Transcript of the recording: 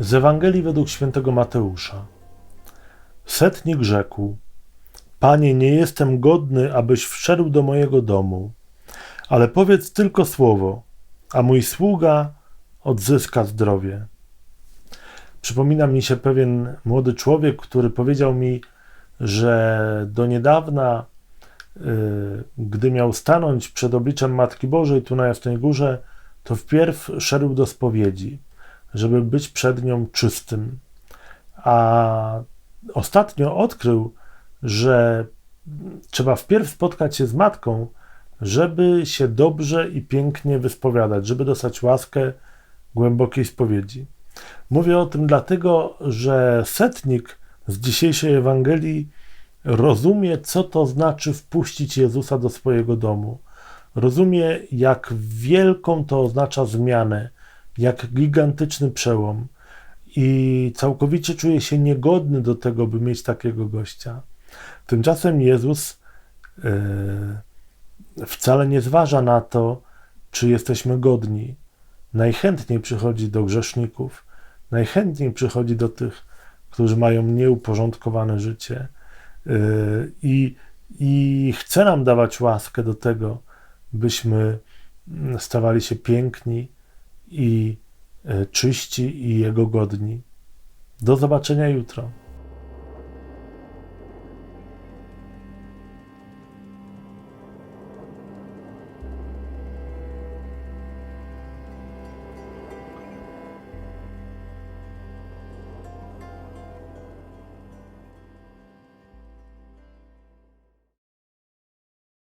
Z Ewangelii według świętego Mateusza. Setnik rzekł: Panie, nie jestem godny, abyś wszedł do mojego domu, ale powiedz tylko słowo, a mój sługa odzyska zdrowie. Przypomina mi się pewien młody człowiek, który powiedział mi, że do niedawna, y, gdy miał stanąć przed obliczem Matki Bożej tu na Jasnej Górze, to wpierw szedł do spowiedzi, żeby być przed nią czystym. A ostatnio odkrył, że trzeba wpierw spotkać się z matką, żeby się dobrze i pięknie wyspowiadać, żeby dostać łaskę głębokiej spowiedzi. Mówię o tym dlatego, że setnik z dzisiejszej Ewangelii rozumie, co to znaczy wpuścić Jezusa do swojego domu. Rozumie, jak wielką to oznacza zmianę, jak gigantyczny przełom i całkowicie czuje się niegodny do tego, by mieć takiego gościa. Tymczasem Jezus yy, wcale nie zważa na to, czy jesteśmy godni. Najchętniej przychodzi do grzeszników, najchętniej przychodzi do tych, którzy mają nieuporządkowane życie yy, i, i chce nam dawać łaskę do tego, byśmy stawali się piękni i e, czyści i Jego godni. Do zobaczenia jutro.